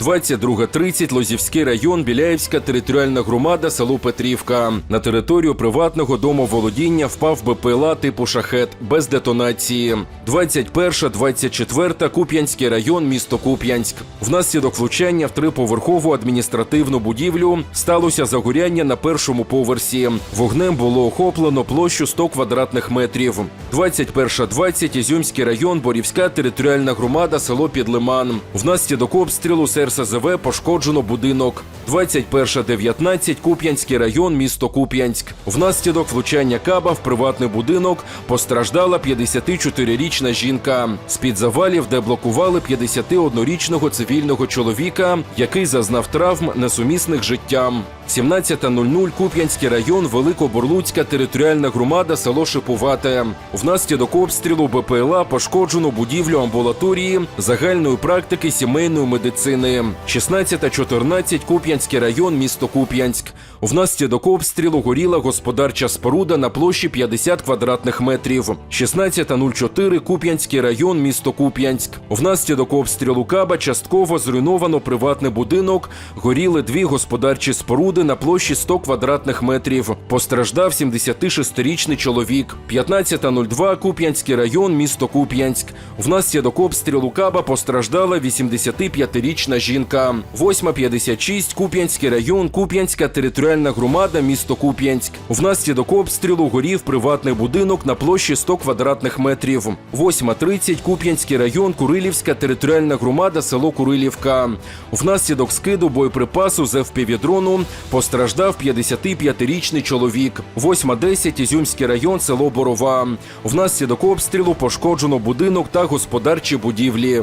22.30 Лозівський район, Біляївська територіальна громада, село Петрівка. На територію приватного домоволодіння впав БПЛА типу шахет без детонації. 21-24 Куп'янський район, місто Куп'янськ. Внаслідок влучання в триповерхову адміністративну будівлю сталося загоряння на першому поверсі. Вогнем було охоплено площу 100 квадратних метрів. 21-20 Ізюмський район, Борівська територіальна громада, село Підлиман. Внаслідок обстрілу РСЗВ пошкоджено будинок. 21-19 Куп'янський район, місто Куп'янськ. Внаслідок влучання каба в приватний будинок постраждала 54-річна жінка. З-під завалів, де блокували 51-річного цивільного чоловіка, який зазнав травм, несумісних з життям. 17.00 Куп'янський район, Великоборлуцька територіальна громада, село Шипувате. Внаслідок обстрілу БПЛА пошкоджено будівлю амбулаторії загальної практики сімейної медицини. 16.14 Куп'янський район, місто Куп'янськ. Внаслідок обстрілу горіла господарча споруда на площі 50 квадратних метрів. 16.04 Куп'янський район, місто Куп'янськ. Внаслідок обстрілу Каба частково зруйновано приватний будинок. Горіли дві господарчі споруди на площі 100 квадратних метрів. Постраждав 76-річний чоловік. 15.02 Куп'янський район, місто Куп'янськ. Внаслідок обстрілу Каба постраждала 85-річна жінка. 8.56 Куп'янський район, Куп'янська територіальна громада, місто Куп'янськ. Внаслідок обстрілу горів приватний будинок на площі 100 квадратних метрів. 8.30 Куп'янський район, Курилівська територіальна громада, село Курилівка. Внаслідок скиду боєприпасу з ФПВ-дрону постраждав 55-річний чоловік. 8.10 Ізюмський район, село Борова. Внаслідок обстрілу пошкоджено будинок та господарчі будівлі.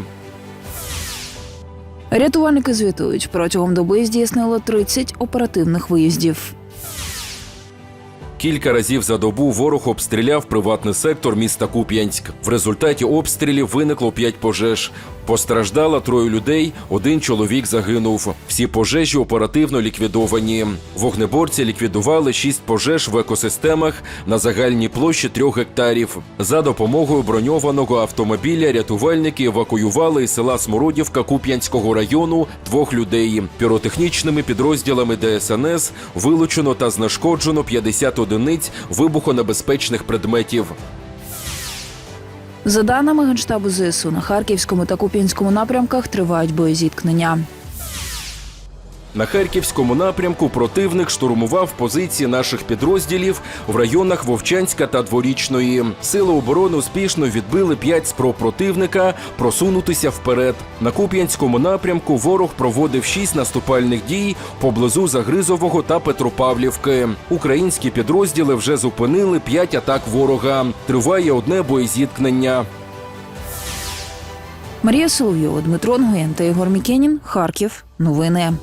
Рятувальники звітують, протягом доби здійснили 30 оперативних виїздів. Кілька разів за добу ворог обстріляв приватний сектор міста Куп'янськ. В результаті обстрілів виникло п'ять пожеж. Постраждало троє людей, один чоловік загинув. Всі пожежі оперативно ліквідовані. Вогнеборці ліквідували шість пожеж в екосистемах на загальній площі трьох гектарів. За допомогою броньованого автомобіля рятувальники евакуювали із села Смородівка Куп'янського району двох людей. Піротехнічними підрозділами ДСНС вилучено та знешкоджено 50 одиниць вибухонебезпечних предметів. За даними Генштабу ЗСУ, на Харківському та Куп'янському напрямках тривають боєзіткнення. На харківському напрямку противник штурмував позиції наших підрозділів в районах Вовчанська та Дворічної. Сили оборони успішно відбили п'ять спроб противника просунутися вперед. На Куп'янському напрямку ворог проводив шість наступальних дій поблизу Загризового та Петропавлівки. Українські підрозділи вже зупинили п'ять атак ворога. Триває одне боєзіткнення. Марія Соловйова, Дмитро Нгоєн та Ігор Мікенін. Харків. Новини.